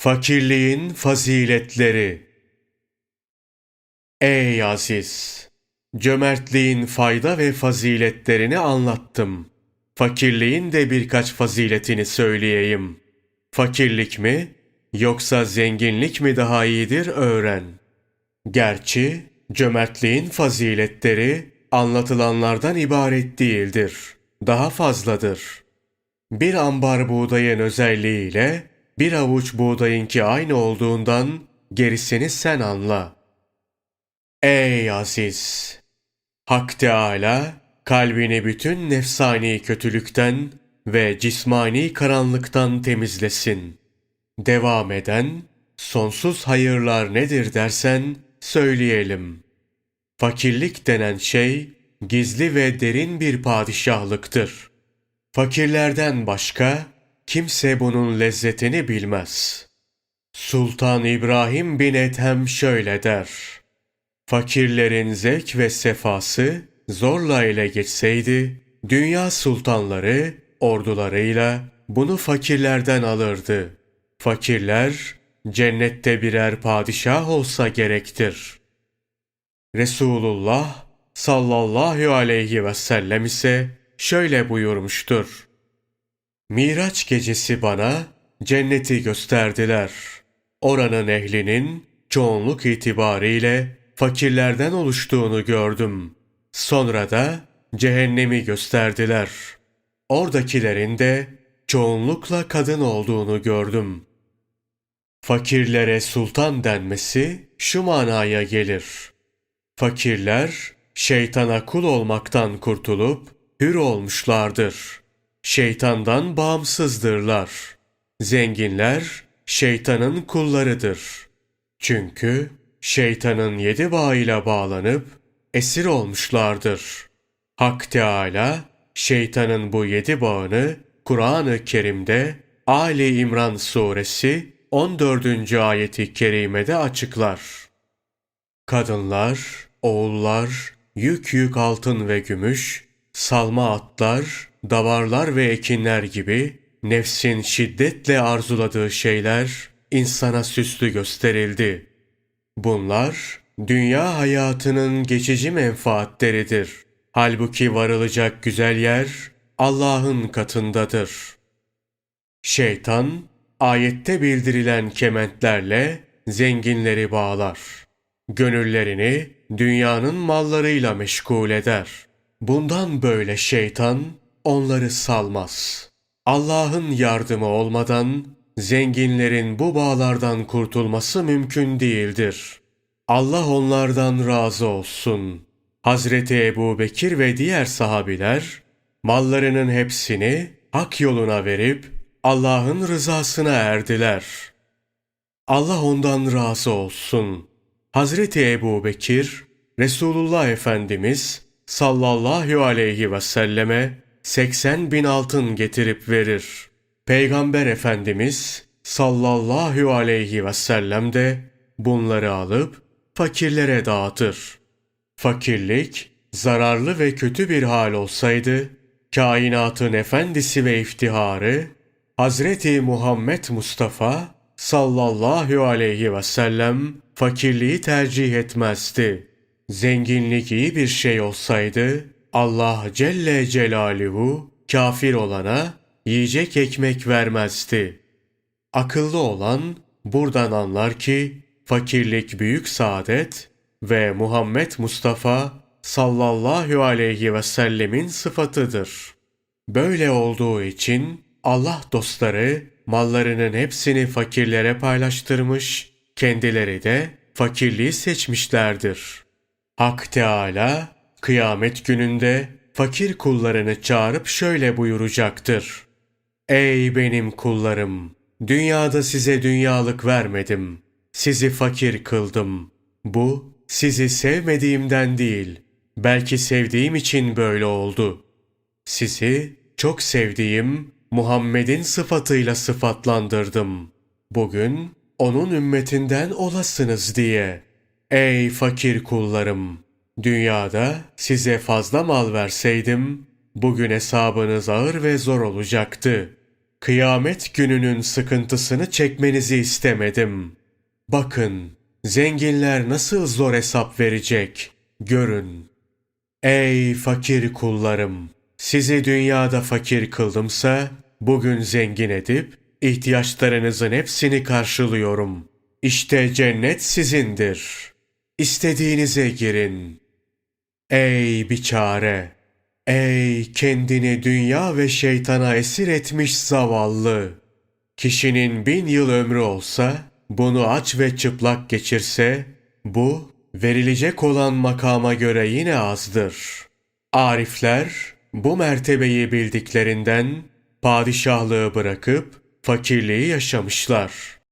Fakirliğin faziletleri Ey aziz! Cömertliğin fayda ve faziletlerini anlattım. Fakirliğin de birkaç faziletini söyleyeyim. Fakirlik mi yoksa zenginlik mi daha iyidir öğren. Gerçi cömertliğin faziletleri anlatılanlardan ibaret değildir. Daha fazladır. Bir ambar buğdayın özelliğiyle bir avuç buğdayınki aynı olduğundan gerisini sen anla. Ey aziz! Hak Teâlâ kalbini bütün nefsani kötülükten ve cismani karanlıktan temizlesin. Devam eden, sonsuz hayırlar nedir dersen söyleyelim. Fakirlik denen şey, gizli ve derin bir padişahlıktır. Fakirlerden başka, kimse bunun lezzetini bilmez. Sultan İbrahim bin Ethem şöyle der. Fakirlerin zevk ve sefası zorla ele geçseydi, dünya sultanları ordularıyla bunu fakirlerden alırdı. Fakirler cennette birer padişah olsa gerektir. Resulullah sallallahu aleyhi ve sellem ise şöyle buyurmuştur. Miraç gecesi bana cenneti gösterdiler. Oranın ehlinin çoğunluk itibariyle fakirlerden oluştuğunu gördüm. Sonra da cehennemi gösterdiler. Oradakilerin de çoğunlukla kadın olduğunu gördüm. Fakirlere sultan denmesi şu manaya gelir. Fakirler şeytana kul olmaktan kurtulup hür olmuşlardır. Şeytandan bağımsızdırlar. Zenginler şeytanın kullarıdır. Çünkü şeytanın yedi bağıyla bağlanıp esir olmuşlardır. Hak Teâlâ şeytanın bu yedi bağını Kur'an-ı Kerim'de Ali İmran suresi 14. ayeti kerimede açıklar. Kadınlar, oğullar, yük yük altın ve gümüş, salma atlar, davarlar ve ekinler gibi nefsin şiddetle arzuladığı şeyler insana süslü gösterildi. Bunlar dünya hayatının geçici menfaatleridir. Halbuki varılacak güzel yer Allah'ın katındadır. Şeytan ayette bildirilen kementlerle zenginleri bağlar. Gönüllerini dünyanın mallarıyla meşgul eder. Bundan böyle şeytan onları salmaz. Allah'ın yardımı olmadan zenginlerin bu bağlardan kurtulması mümkün değildir. Allah onlardan razı olsun. Hazreti Ebu Bekir ve diğer sahabiler mallarının hepsini hak yoluna verip Allah'ın rızasına erdiler. Allah ondan razı olsun. Hazreti Ebu Bekir, Resulullah Efendimiz sallallahu aleyhi ve selleme 80 bin altın getirip verir. Peygamber Efendimiz sallallahu aleyhi ve sellem de bunları alıp fakirlere dağıtır. Fakirlik zararlı ve kötü bir hal olsaydı, kainatın efendisi ve iftiharı Hazreti Muhammed Mustafa sallallahu aleyhi ve sellem fakirliği tercih etmezdi. Zenginlik iyi bir şey olsaydı Allah Celle Celaluhu kafir olana yiyecek ekmek vermezdi. Akıllı olan buradan anlar ki fakirlik büyük saadet ve Muhammed Mustafa sallallahu aleyhi ve sellemin sıfatıdır. Böyle olduğu için Allah dostları mallarının hepsini fakirlere paylaştırmış, kendileri de fakirliği seçmişlerdir. Hak Teâlâ kıyamet gününde fakir kullarını çağırıp şöyle buyuracaktır. Ey benim kullarım! Dünyada size dünyalık vermedim. Sizi fakir kıldım. Bu sizi sevmediğimden değil, belki sevdiğim için böyle oldu. Sizi çok sevdiğim Muhammed'in sıfatıyla sıfatlandırdım. Bugün onun ümmetinden olasınız diye. Ey fakir kullarım! Dünyada size fazla mal verseydim, bugün hesabınız ağır ve zor olacaktı. kıyamet gününün sıkıntısını çekmenizi istemedim. Bakın, zenginler nasıl zor hesap verecek, görün. Ey fakir kullarım! Sizi dünyada fakir kıldımsa, bugün zengin edip, ihtiyaçlarınızın hepsini karşılıyorum. İşte cennet sizindir. İstediğinize girin. Ey biçare! Ey kendini dünya ve şeytana esir etmiş zavallı! Kişinin bin yıl ömrü olsa, bunu aç ve çıplak geçirse, bu verilecek olan makama göre yine azdır. Arifler bu mertebeyi bildiklerinden padişahlığı bırakıp fakirliği yaşamışlar.